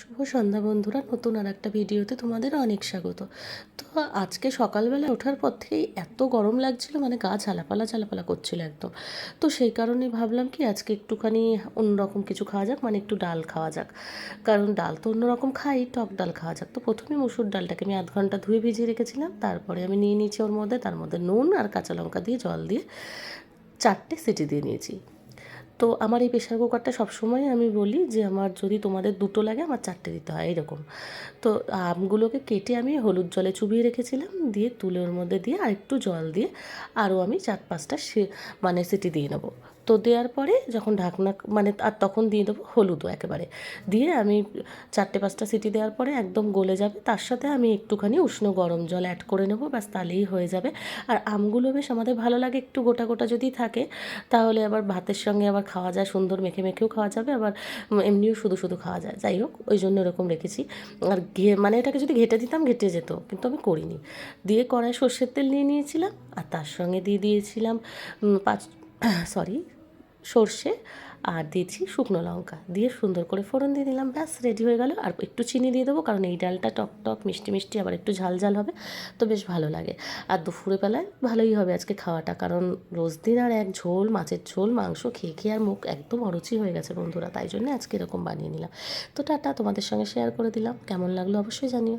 শুভ সন্ধ্যা বন্ধুরা, নতুন আর একটা ভিডিওতে তোমাদের অনেক স্বাগত। তো আজকে সকালবেলা ওঠার পর থেকেই এত গরম লাগছিল মানে গা ঝালাপালা ঝালাপালা করছিল একদম। তো সেই কারণে ভাবলাম কি আজকে একটুখানি অন্যরকম কিছু খাওয়া যাক মানে একটু ডাল খাওয়া যাক। কারণ ডাল তো অন্যরকম খাই, টক ডাল খাওয়া যাক। তো প্রথমে মুসুর ডালটাকে আমি আধ ঘণ্টা ধুয়ে ভিজিয়ে রেখেছিলাম, তারপরে আমি নিয়ে নিয়েছি ওর মধ্যে, তার মধ্যে নুন আর কাঁচা লঙ্কা দিয়ে জল দিয়ে চারটে সিটি দিয়ে নিয়েছি। তো আমার এই প্রেশার কুকারটা সবসময় আমি বলি যে, আমার যদি তোমাদের দুটো লাগে, আমার চারটে দিতে হয়। এরকম। তো আমগুলোকে কেটে আমি হলুদ জলে চুবিয়ে রেখেছিলাম। দিয়ে তুলোর মধ্যে দিয়ে আর একটু জল দিয়ে আরও আমি চার পাঁচটা সে মানে সিটি দিয়ে নেব। তো দেওয়ার পরে যখন ঢাকনা মানে আর তখন দিয়ে দেবো হলুদও একেবারে। দিয়ে আমি চারটে পাঁচটা সিটি দেওয়ার পরে একদম গলে যাবে। তার সাথে আমি একটুখানি উষ্ণ গরম জল অ্যাড করে নেব, ব্যাস তাহলেই হয়ে যাবে। আর আমগুলো বেশ আমাদের ভালো লাগে, একটু গোটা গোটা যদি থাকে, তাহলে আবার ভাতের সঙ্গে আবার খাওয়া যায়, সুন্দর মেখে মেখেও খাওয়া যাবে, আবার এমনিও শুধু শুধু খাওয়া যায়। যাই হোক, ওই জন্য এরকম রেখেছি। আর ঘে মানে এটাকে যদি ঘেটে দিতাম, ঘেটে যেত, কিন্তু আমি করিনি। দিয়ে কড়াই সর্ষের তেল নিয়ে নিয়েছিলাম, আর তার সঙ্গে দিয়ে দিয়েছিলাম পাঁচ সরি সর্ষে আর দিয়েছি শুকনো লঙ্কা। দিয়ে সুন্দর করে ফোড়ন দিয়ে দিলাম। ব্যাস রেডি হয়ে গেল। আর একটু চিনি দিয়ে দেবো, কারণ এই ডালটা টক টক, মিষ্টি মিষ্টি, আবার একটু ঝাল ঝাল হবে, তো বেশ ভালো লাগে। আর দুপুরে বেলায় ভালোই হবে আজকে খাওয়াটা, কারণ রোজ দিন আর এক ঝোল, মাছের ঝোল, মাংস, খেয়ে খেয়ে আর মুখ একদম অরুচি হয়ে গেছে বন্ধুরা, তাই জন্য আজকে এরকম বানিয়ে নিলাম। তো টাটা, তোমাদের সঙ্গে শেয়ার করে দিলাম। কেমন লাগল অবশ্যই জানিও।